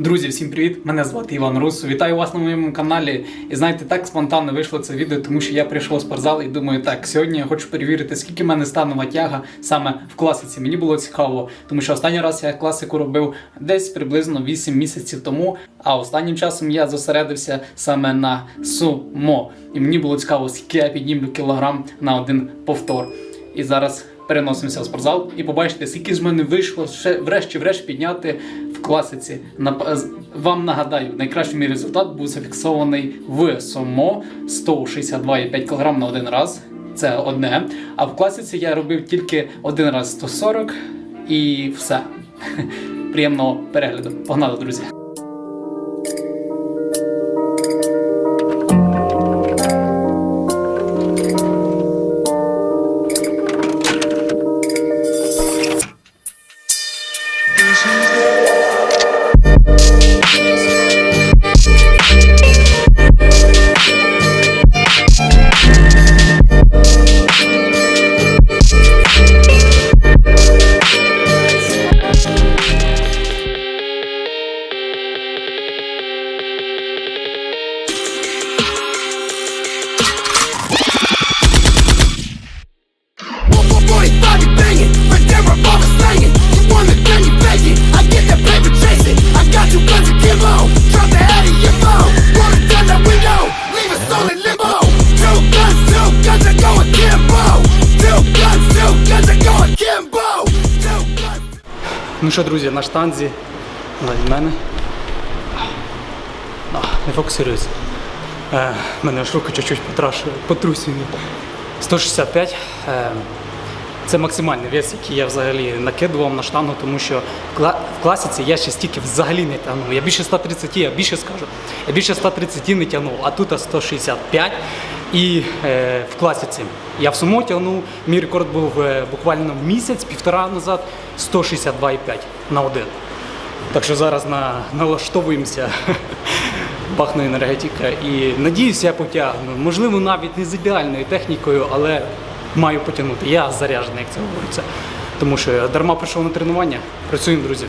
Друзі, всім привіт! Мене звати Іван Рус. Вітаю вас на моєму каналі. І знаєте, так спонтанно вийшло це відео, тому що я прийшов у спортзал і думаю, так, сьогодні я хочу перевірити, скільки в мене станова тяга саме в класиці. Мені було цікаво, тому що останній раз я класику робив десь приблизно 8 місяців тому. А останнім часом я зосередився саме на сумо. І мені було цікаво, скільки я піднімлю кілограм на один повтор. І зараз переносимося в спортзал і побачите, скільки з мене вийшло ще врешті-врешт підняти в класиці. Вам нагадаю, найкращий мій результат був зафіксований в сумо 162,5 кг на один раз. Це одне. А в класиці я робив тільки один раз 140 і все. Приємного перегляду. Погнали, друзі! Ну що, друзі, на штанзі ззаді мене. А, не фокусується. Е, мене аж руки чуть-чуть потрашили, потрусюють. 165. Е, це максимальний вес, який я взагалі накидував на штангу, тому що в в класиці я ще стільки взагалі не тягнув. Я більше 130, я більше скажу, я більше 130 не тягнув, а тут 165. І е, в класиці я в сумо тягнув, мій рекорд був е, буквально місяць-півтора назад 162,5 на один. Так що зараз на, налаштовуємося, бахну енергетика. І надіюся, я потягну. Можливо, навіть не з ідеальною технікою, але маю потягнути. Я заряджений, як це говориться. Тому що я дарма прийшов на тренування. Працюємо, друзі.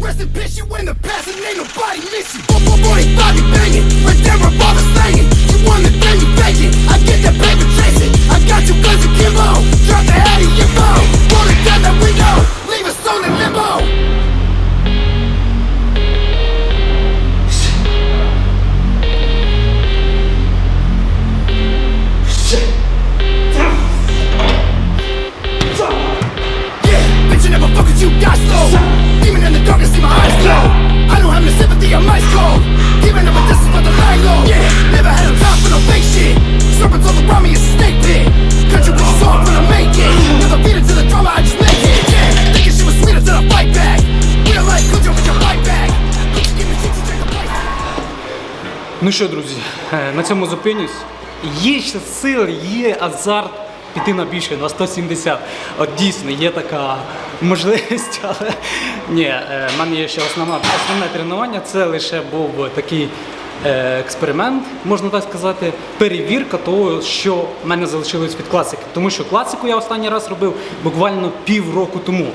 Rest in peace, you in the past and ain't nobody miss you. One more boy, Bobby banging, right there revolver slanging. You want it, then you begging. I get that paper chasing. I got two guns and Kimbo. Drop the head of your phone. Roll it down that window. Leave us all in limbo. Ну що, друзі, е, на цьому зупинюсь. Є ще сили, є азарт піти на більше, на 170. От дійсно є така можливість, але ні, е, в мене є ще основна, основне тренування. Це лише був такий е, експеримент, можна так сказати, перевірка того, що в мене залишилось від класики. Тому що класику я останній раз робив буквально півроку тому.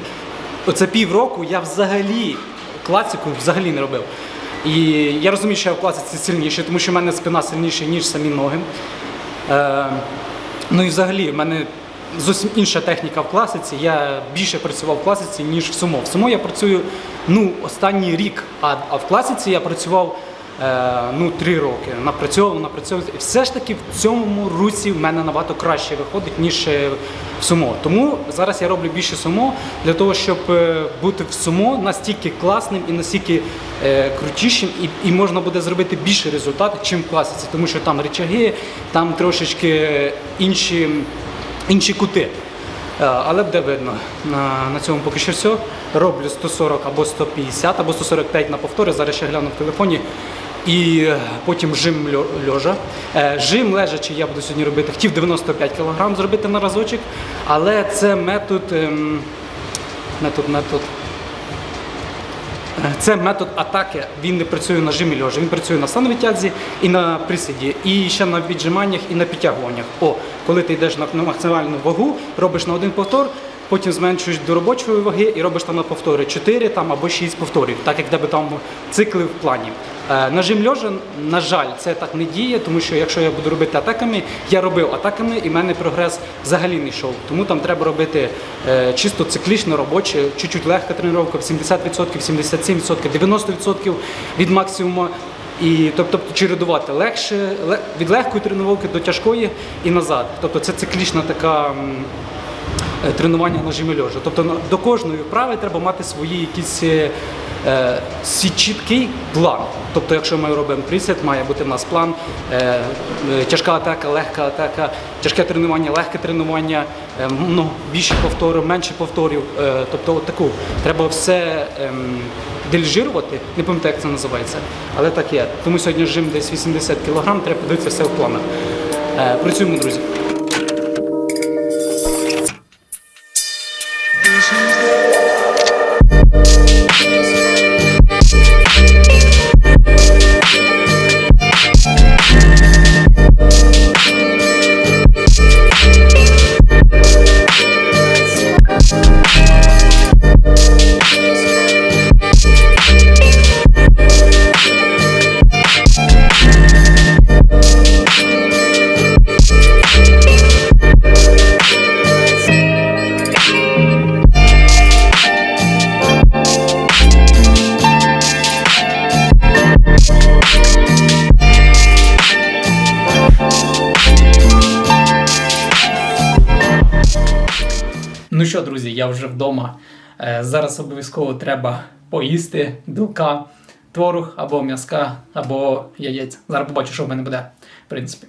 Оце півроку я взагалі класику взагалі не робив. І я розумію, що я в класиці сильніший, тому що в мене спина сильніша, ніж самі ноги. Е, ну і взагалі, в мене зовсім інша техніка в класиці. Я більше працював в класиці, ніж в сумо. В сумо я працюю ну, останній рік, а, а в класиці я працював ну, три роки. Напрацьовував, напрацьовував. І все ж таки в цьому русі в мене набагато краще виходить, ніж е, в сумо. Тому зараз я роблю більше сумо для того, щоб е, бути в сумо настільки класним і настільки е, крутішим, і, і можна буде зробити більше результатів, чим в класиці, тому що там речаги, там трошечки інші, інші кути. Е, Але буде видно. На, на цьому поки що все. Роблю 140 або 150, або 145 на повтори. Зараз ще гляну в телефоні. І е, потім жим льожа. Е, Жим лежачи я буду сьогодні робити. Хотів 95 кг зробити на разочок, але це метод. ем, Метод, метод. Е, Це метод атаки. Він не працює на жимі льожа, він працює на становитязі і на присіді, і ще на віджиманнях і на підтягуваннях. О, коли ти йдеш на максимальну вагу, робиш на один повтор, потім зменшуєш до робочої ваги і робиш там на повтори 4 там, або 6 повторів, так як в там цикли в плані. Е, Нажим льожа, на жаль, це так не діє, тому що якщо я буду робити атаками, я робив атаками і в мене прогрес взагалі не йшов. Тому там треба робити е, чисто циклічно робоче, чуть-чуть легка тренування, 70%, 77%, 90% від максимуму. І тобто чередувати легше від легкої тренування до тяжкої і назад. Тобто це циклічна така. Е, тренування на жимі льожа. Тобто до кожної вправи треба мати свої якісь е, е, свій чіткий план. Тобто, якщо ми робимо присід, має бути в нас план тяжка атака, легка атака, тяжке тренування, легке тренування, ну, більше повторів, менше повторів. Тобто, от таку треба все ем, дележирувати, не пам'ятаю, як це називається, але так є. Тому сьогодні жим десь 80 кг, треба подивитися все в планах. Працюємо, друзі. Ну що, друзі, я вже вдома. Е, Зараз обов'язково треба поїсти білка, творог або м'язка, або яєць. Зараз побачу, що в мене буде, в принципі.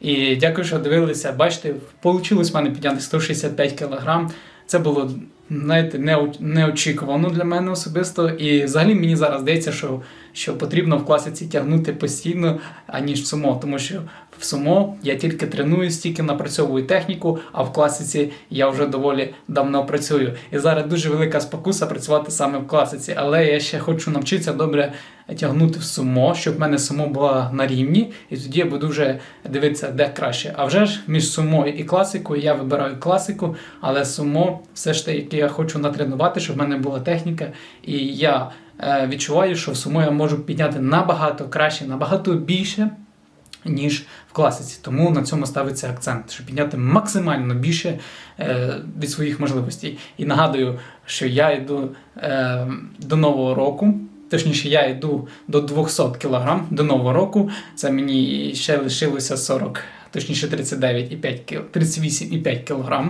І дякую, що дивилися. Бачите, вийшло в мене підняти 165 кг. Це було, знаєте, неочікувано для мене особисто. І взагалі мені зараз здається, що, що потрібно в класиці тягнути постійно, аніж в сумо. Тому що в сумо я тільки тренуюсь, тільки напрацьовую техніку, а в класиці я вже доволі давно працюю. І зараз дуже велика спокуса працювати саме в класиці. Але я ще хочу навчитися добре тягнути в сумо, щоб в мене сумо була на рівні, і тоді я буду вже дивитися, де краще. А вже ж між сумо і класикою я вибираю класику, але сумо все ж таки я хочу натренувати, щоб в мене була техніка. І я е, відчуваю, що в сумо я можу підняти набагато краще, набагато більше. Ніж в класиці, тому на цьому ставиться акцент, щоб підняти максимально більше е, від своїх можливостей. І нагадую, що я йду е, до нового року. Точніше, я йду до 200 кг до нового року. Це мені ще лишилося 40, точніше 39,5 кіл- 38,5 кг.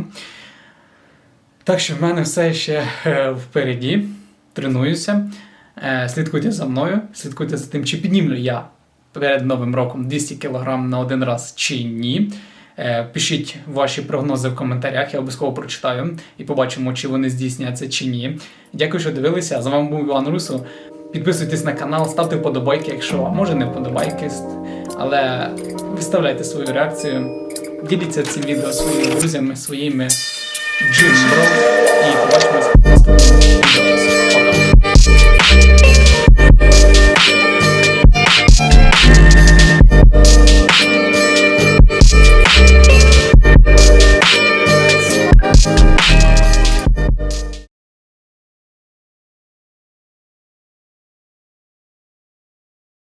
Так що в мене все ще е, впереді. Тренуюся. Е, слідкуйте за мною, слідкуйте за тим, чи піднімлю я перед новим роком 200 кг на один раз чи ні. Е, Пишіть ваші прогнози в коментарях, я обов'язково прочитаю і побачимо, чи вони здійсняться чи ні. Дякую, що дивилися. З вами був Іван Русу. Підписуйтесь на канал, ставте вподобайки, якщо може не вподобайки, але виставляйте свою реакцію. Діліться цим відео своїми друзями, своїми джим бро і